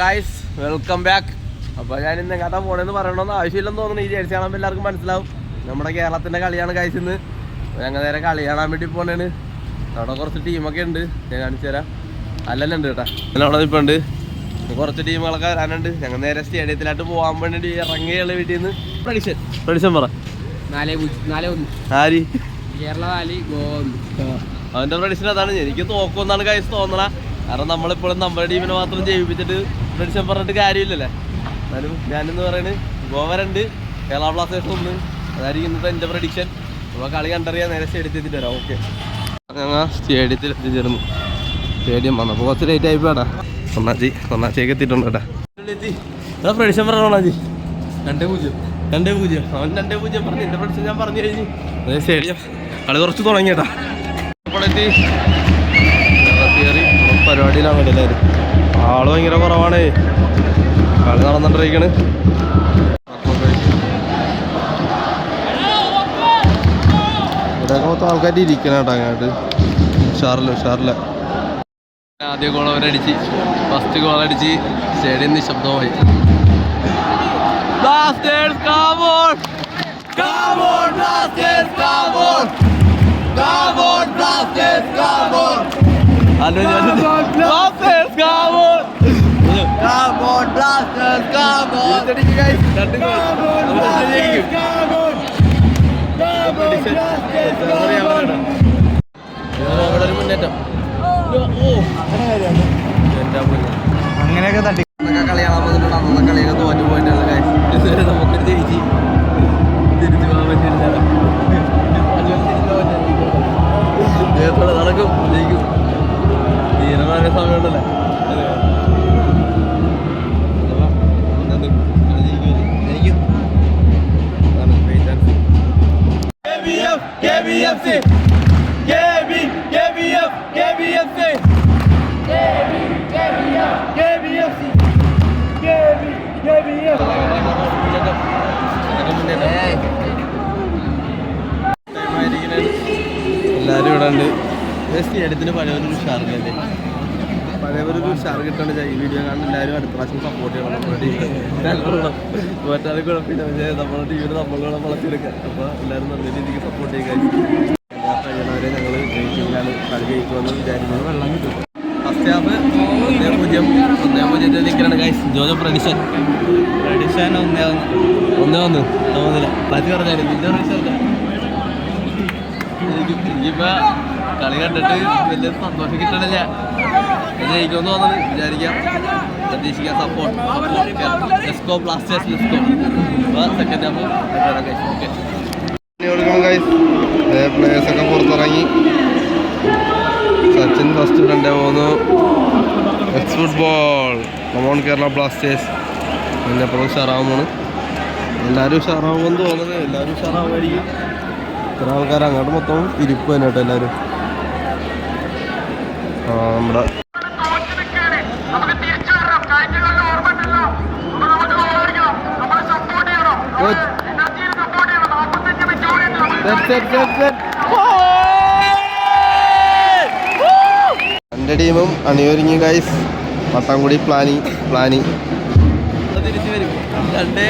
Guys welcome back അപ്പോൾ ഞാൻ ഇന്ന് എങ്ങാട്ടാ പോണെന്ന് പറയണമെന്ന് ആവശ്യമില്ലെന്ന് തോന്നുന്നു. ഈ ജേഴ്സി കാണുമ്പോൾ എല്ലാവർക്കും മനസ്സിലാവും. നമ്മുടെ കേരളത്തിന്റെ കളിയാണ് ഗായ്സ് ഇന്ന്. ഞങ്ങൾ നേരെ കളി കാണാൻ വേണ്ടി പോണേണ്. അവിടെ കുറച്ച് ടീമൊക്കെ ഉണ്ട്. ഞാൻ കാണിച്ചു തരാം. അല്ലല്ല ഉണ്ട് കേട്ടാ. അല്ല അവിടെ ഇപ്പോൾ ഉണ്ട്. കുറച്ച് ടീമുകളൊക്കെ വരാനുണ്ട്. ഞങ്ങൾ നേരെ സ്റ്റേഡിയത്തിലായിട്ട് പോകാൻ വേണ്ടി ഇറങ്ങിയുള്ള വീട്ടിൽ നിന്ന് പ്രഡിഷൻ പ്രഡിഷൻ പറ ആര്? അവന്റെ പ്രഡിഷൻ അതാണ്. എനിക്ക് തോക്കുമെന്നാണ് കാര്യം തോന്നണ. കാരണം നമ്മളിപ്പോഴും നമ്മുടെ ടീമിനെ മാത്രം ജയിപ്പിച്ചിട്ട് പ്രഡിഷൻ പറഞ്ഞിട്ട് കാര്യമില്ലല്ലേ? എന്നാലും ഞാനെന്ന് പറയുന്നത് ഗോവ രണ്ട് കേരള ബ്ലാസ്റ്റേഴ്സ് ഒന്ന്. അതായിരിക്കും ഇന്നത്തെ എന്റെ പ്രഡിക്ഷൻ അപ്പോൾ കളി കണ്ടറിയാൻ നേരെ സ്റ്റേഡിയത്തിൽ എത്തിയിട്ട് വരാം ഓക്കെ ഞങ്ങൾ സ്റ്റേഡിയത്തിൽ എത്തിച്ചേർന്നു. സ്റ്റേഡിയം വന്നു അപ്പോൾ കുറച്ച് ലേറ്റ് ആയിപ്പോടാ പോടാ ഒന്നാച്ചി ഒന്നാച്ചിയൊക്കെ എത്തിയിട്ടുണ്ട് കേട്ടാ. എടാ പ്രഡിക്ഷൻ പറഞ്ഞ ഒന്നാച്ചി രണ്ടേ പൂജ്യം. രണ്ടേ പൂജ്യം. അവൻ രണ്ടേ പൂജ്യം പറഞ്ഞു. എന്റെ ഫ്രണ്ട്സ് ഞാൻ പറഞ്ഞു കഴിഞ്ഞു. അതെ സ്റ്റേഡിയം കളി കുറച്ച് തുടങ്ങിയേട്ടാ. ഇപ്പോഴെത്തി കയറി പരിപാടിയിലാണ് എല്ലാവരും. ആൾ ഭയങ്കര കുറവാണേ കളി നടന്നിട്ടിരിക്കണ് ഇവിടെയൊക്കെ മൊത്തം ആൾക്കാർ ഇരിക്കണം കേട്ടോ അങ്ങോട്ട് ഉഷാറില്ല ഉഷാറില്ല ആദ്യ ഗോൾ അവരടിച്ച് ഫസ്റ്റ് ഗോൾ അടിച്ച് സ്റ്റേഡിയം നിശബ്ദമായി come on! Come on, come on! Come on, come on! Hello, Blasters, come on! Come on, Blasters, come on! guys. Come on, Blasters, come on! Come on, Blasters, come on! Come ഒരു മുന്നേറ്റം ഓ എന്റെ മുന്നേറ്റം അങ്ങനെയൊക്കെ തട്ടി അന്നൊക്കെ കളി കാണാൻ വന്നിട്ടുണ്ട് അന്നത്തെ കളിയൊക്കെ തോറ്റു പോയിട്ടുള്ള KBFC. KB, KBF, KBFC. എല്ലാരും ഇവിടെ ഉണ്ട്. സ്റ്റേഡിയത്തിന് പഴയൊരു ഉഷാറില്ലേ പഴയൊരു ഷെയർ കിട്ടുന്നുണ്ട് ഈ വീഡിയോ കാണുന്ന എല്ലാവരും അടുത്ത പ്രാവശ്യം സപ്പോർട്ട് ചെയ്യണം നമ്മുടെ ടീമിനെ മറ്റാരും കുഴപ്പമില്ല പക്ഷേ നമ്മുടെ ടീമിനെ നമ്മളോട് വളർത്തിയെടുക്കാം. അപ്പോൾ എല്ലാവരും നല്ല രീതിക്ക് സപ്പോർട്ട് ചെയ്യുക. കഴിയണവരെ ഞങ്ങൾ ജയിക്കുന്നതാണ് കളി ജയിക്കുമെന്ന് വിചാരിക്കുന്നത് വെള്ളം കിട്ടും ഫസ്റ്റ് ഹാഫ് ഒന്നേ പൂജ്യം ഒന്നേ പൂജ്യത്തിൽ നിൽക്കുകയാണ് ഗൈസ് ജോജോ പ്രഡിഷൻ പ്രഡിഷൻ ഒന്നേ ഒന്നേ. ഒന്ന് തോന്നില്ല. പറ്റി പറഞ്ഞാലും നിന്റെ പ്രഡിഷൻ എനിക്ക് കളി കണ്ടിട്ട് വലിയ സന്തോഷം കിട്ടണില്ല. ഇത് ജയിക്കുമെന്ന് തോന്നുന്നു വിചാരിക്കാം പ്രതീക്ഷിക്കാം support let's go Blasters let's go second okay പ്ലേയേഴ്സൊക്കെ പുറത്തിറങ്ങി. സച്ചിൻ ഫസ്റ്റ് രണ്ടേ മൂന്ന് X football come on Kerala Blasters പിന്നെ അപ്പുറം ഉഷാറാവുമാണ് എല്ലാവരും ഉഷാറാവുമെന്ന് തോന്നുന്നത് എല്ലാവരും ഉഷാറാവുമായിരിക്കും. ഇത്ര ആൾക്കാർ അങ്ങോട്ട് മൊത്തം ഇരിപ്പ് തന്നെ കേട്ടോ എല്ലാവരും നമ്മുടെ എന്റെ ടീമും അണിയൊരുങ്ങി ഗൈസ് പട്ടാംകുടി പ്ലാനി പ്ലാനിങ് തിരിച്ചു വരും. രണ്ടേ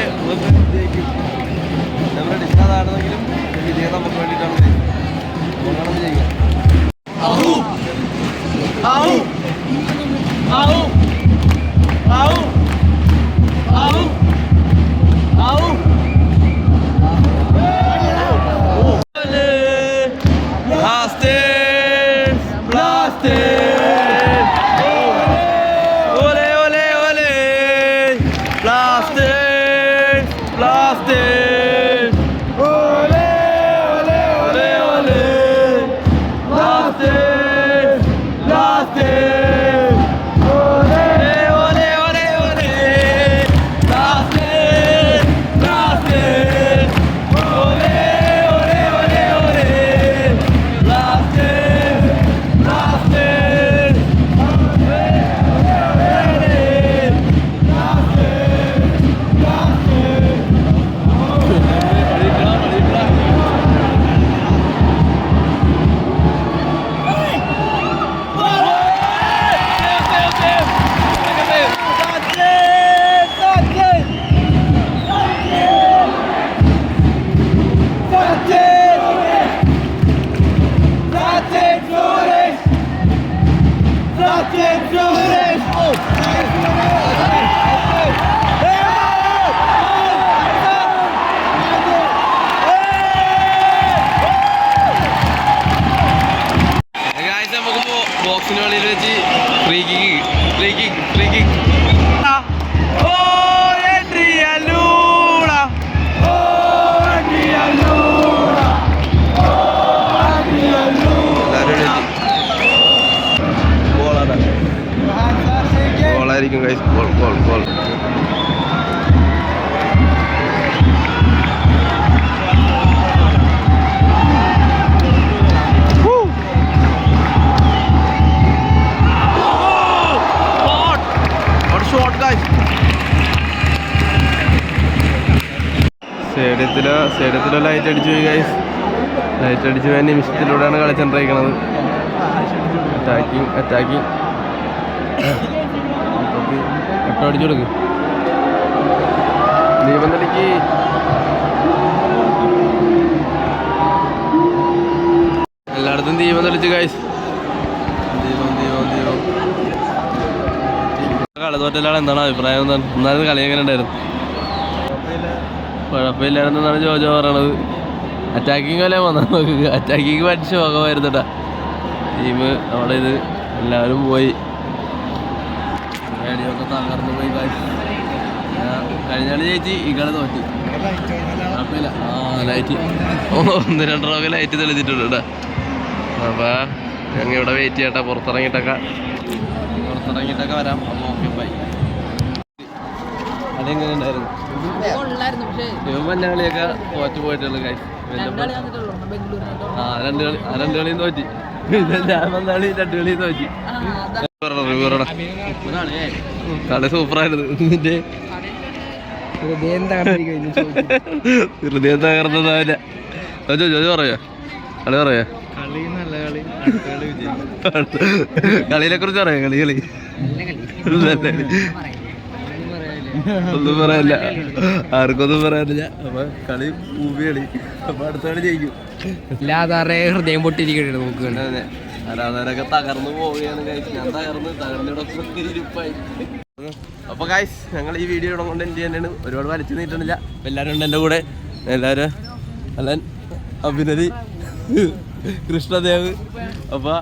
ഗോൾ ഗോൾ ഗോൾ സ്റ്റേഡിയത്തിലോ സ്റ്റേഡിയത്തിലോ ലൈറ്റ് അടിച്ചു പോയി ഗൈസ് ലൈറ്റ് അടിച്ചു പോയ നിമിഷത്തിലൂടെയാണ് കളിച്ചോണ്ടിരിക്കുന്നത്. അറ്റാക്കിങ് അറ്റാക്കിങ് എട്ടോ അടിച്ചു കൊടുക്ക് ദീപന്തടിക്ക് എല്ലായിടത്തും ദീപം തെളിച്ച് ഗൈസ് ദീപം ദീപം ദീപം. കളി തോറ്റലാണ് എന്താണ് അഭിപ്രായം? എന്താണ്? എന്നാലും കളി എങ്ങനെ ഉണ്ടായിരുന്നു? കുഴപ്പമില്ലായിരുന്നാണ് ജോജോ പറയണത്. അറ്റാക്കിങ് വല്ല വന്നാൽ നോക്കുക അറ്റാക്കിങ് പഠിച്ച ശോകമായിരുന്നട്ടാ ടീം അവിടെ ഇത് എല്ലാവരും പോയി. റേഡിയൊക്കെ തകർന്നു പോയി കഴിഞ്ഞാൽ ചേച്ചി ഈ തോറ്റി. കുഴപ്പമില്ല. ആ ലൈറ്റ് ഒന്ന് രണ്ട് റോക്ക് ലൈറ്റ് തെളിഞ്ഞിട്ടുണ്ട് അപ്പോൾ അപ്പൊ ഞങ്ങൾ ഇവിടെ വെയിറ്റ് ചെയ്യട്ടെ പുറത്തിറങ്ങിയിട്ടൊക്കെ. പുറത്തിറങ്ങിയിട്ടൊക്കെ വരാം. അപ്പോൾ ഓക്കെ ബൈ ഉണ്ടായിരുന്നു. ഇവൻ കളിയൊക്കെ തോറ്റു പോയിട്ടുള്ളു ബംഗളൂരിനായിട്ട് ആ രണ്ട് കളി ആ രണ്ട് കളിയും തോറ്റി. പിന്നെ ഞാൻ വന്ന കളി രണ്ട് കളിയും തോറ്റി. റിവ്യൂ പറയടാ. കളി സൂപ്പറായിരുന്നു. ഇതിന്റെ ഹൃദയം തകർന്നതാവില്ല. പറയോ ചോദിച്ചു പറയാ. കളി പറയോ. കളി കളി കളി കളിയെ കുറിച്ച് പറയാം കളി കളി. നല്ല കളി. ഒന്നും പറയാനില്ല. ആർക്കൊന്നും പറയാനില്ല. അപ്പൊ കളി മൂവി കളി അപ്പൊ അടുത്താണ് കളി ജയിക്കും ഹൃദയം പൊട്ടിരിക്കണേ നമുക്ക്. അതെ ആരാധകരൊക്കെ തകർന്നു പോവുകയാണ് ഗൈസ് ഞാൻ തകർന്ന് ഇരിപ്പായി. അപ്പൊ ഗൈസ് ഞങ്ങൾ ഈ വീഡിയോ ഇടം കൊണ്ട് എന്ത് ചെയ്യാനാണ്? ഒരുപാട് വലിച്ചു നീട്ടണില്ല അപ്പൊ എല്ലാവരും ഉണ്ട് എന്റെ കൂടെ. എല്ലാവരും അല്ലൻ അഭിനതി കൃഷ്ണദേവ്. അപ്പൊ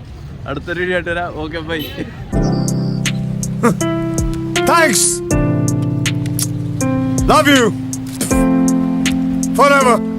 അടുത്തൊരു വീഡിയോ ആയിട്ട് വരാം. Okay bye Thanks. Love you. Forever.